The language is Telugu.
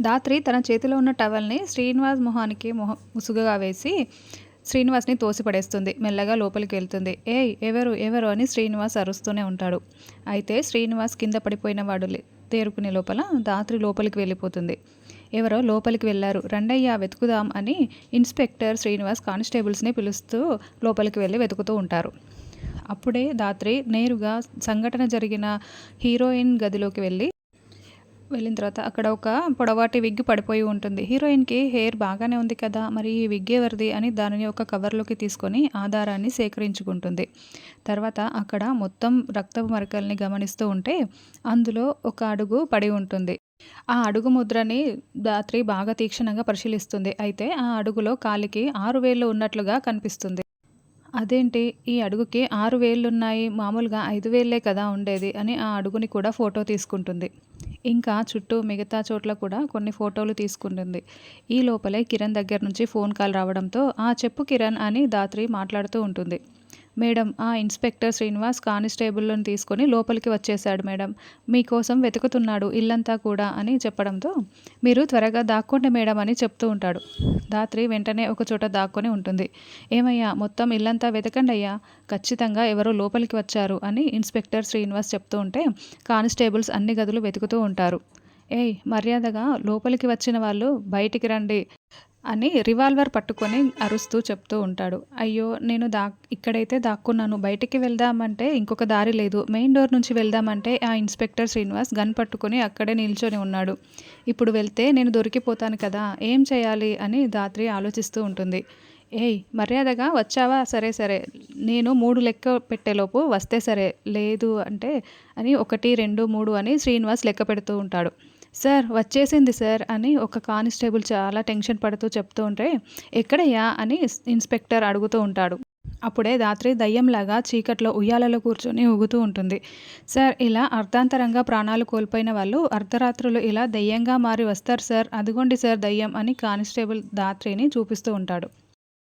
దాత్రి తన చేతిలో ఉన్న టవల్ని శ్రీనివాస్ మొహానికి మొహ ముసుగుగా వేసి శ్రీనివాస్ని తోసిపడేస్తుంది. మెల్లగా లోపలికి వెళ్తుంది. ఏయ్ ఎవరు ఎవరు అని శ్రీనివాస్ అరుస్తూనే ఉంటాడు. అయితే శ్రీనివాస్ కింద పడిపోయిన వాడు తేరుకునే లోపల దాత్రి లోపలికి వెళ్ళిపోతుంది. ఎవరో లోపలికి వెళ్ళారు రండయ్య వెతుకుదాం అని ఇన్స్పెక్టర్ శ్రీనివాస్ కానిస్టేబుల్స్ని పిలుస్తూ లోపలికి వెళ్ళి వెతుకుతూ ఉంటారు. అప్పుడే దాత్రి నేరుగా సంఘటన జరిగిన హీరోయిన్ గదిలోకి వెళ్ళి వెళ్ళిన తర్వాత అక్కడ ఒక పొడవాటి విగ్ పడిపోయి ఉంటుంది. హీరోయిన్కి హెయిర్ బాగానే ఉంది కదా మరి ఈ విగ్ ఎవరిది అని దానిని ఒక కవర్లోకి తీసుకొని ఆధారాన్ని సేకరించుకుంటుంది. తర్వాత అక్కడ మొత్తం రక్తపు మరకల్ని గమనిస్తూ ఉంటే అందులో ఒక అడుగు పడి ఉంటుంది. ఆ అడుగు ముద్రని దాత్రి బాగా తీక్షణంగా పరిశీలిస్తుంది. అయితే ఆ అడుగులో కాలికి ఆరు వేళ్ళు ఉన్నట్లుగా కనిపిస్తుంది. అదేంటి? ఈ అడుగుకి ఆరు వేళ్ళున్నాయి మామూలుగా ఐదు వేళ్ళే కదా ఉండేది అని ఆ అడుగుని కూడా ఫోటో తీసుకుంటుంది. ఇంకా చుట్టూ మిగతా చోట్ల కూడా కొన్ని ఫోటోలు తీసుకుంటుంది. ఈ లోపలే కిరణ్ దగ్గర నుంచి ఫోన్ కాల్ రావడంతో ఆ చెప్పు కిరణ్ అని దాత్రి మాట్లాడుతూ ఉంటుంది. మేడం ఆ ఇన్స్పెక్టర్ శ్రీనివాస్ కానిస్టేబుల్లను తీసుకొని లోపలికి వచ్చేశాడు మేడం. మీకోసం వెతుకుతున్నాడు ఇల్లంతా కూడా అని చెప్పడంతో మీరు త్వరగా దాక్కోండి మేడం అని చెప్తూ ఉంటాడు. దాత్రి వెంటనే ఒక చోట దాక్కొని ఉంటుంది. ఏమయ్యా మొత్తం ఇల్లంతా వెతకండి అయ్యా. ఖచ్చితంగా ఎవరో లోపలికి వచ్చారు అని ఇన్స్పెక్టర్ శ్రీనివాస్ చెప్తూ ఉంటే కానిస్టేబుల్స్ అన్ని గదులు వెతుకుతూ ఉంటారు. ఏయ్ మర్యాదగా లోపలికి వచ్చిన వాళ్ళు బయటికి రండి. అని రివాల్వర్ పట్టుకొని అరుస్తూ చెప్తూ ఉంటాడు. అయ్యో నేను దా ఇక్కడైతే దాక్కున్నాను. బయటికి వెళ్దామంటే ఇంకొక దారి లేదు. మెయిన్ డోర్ నుంచి వెళ్దామంటే ఆ ఇన్స్పెక్టర్ శ్రీనివాస్ గన్ పట్టుకొని అక్కడే నిల్చొని ఉన్నాడు. ఇప్పుడు వెళ్తే నేను దొరికిపోతాను కదా ఏం చేయాలి అని దాత్రి ఆలోచిస్తూ ఉంటుంది. ఏయ్ మర్యాదగా వచ్చావా? సరే సరే. నేను మూడు లెక్క పెట్టేలోపు వస్తే సరే లేదు అంటే అని ఒకటి రెండు మూడు అని శ్రీనివాస్ లెక్క పెడుతూ ఉంటాడు. సార్ వచ్చేసింది సార్ అని ఒక కానిస్టేబుల్ చాలా టెన్షన్ పడుతూ చెప్తూ ఉంటే ఎక్కడయ్యా అని ఇన్స్పెక్టర్ అడుగుతూ ఉంటాడు. అప్పుడే రాత్రి దయ్యంలాగా చీకట్లో ఉయ్యాలలో కూర్చొని ఊగుతూ ఉంటుంది. సార్ ఇలా అర్ధాంతరంగా ప్రాణాలు కోల్పోయిన వాళ్ళు అర్ధరాత్రులు ఇలా దయ్యంగా మారి వస్తారు సార్ అదిగోండి సార్ దయ్యం అని కానిస్టేబుల్ దాత్రిని చూపిస్తూ ఉంటాడు.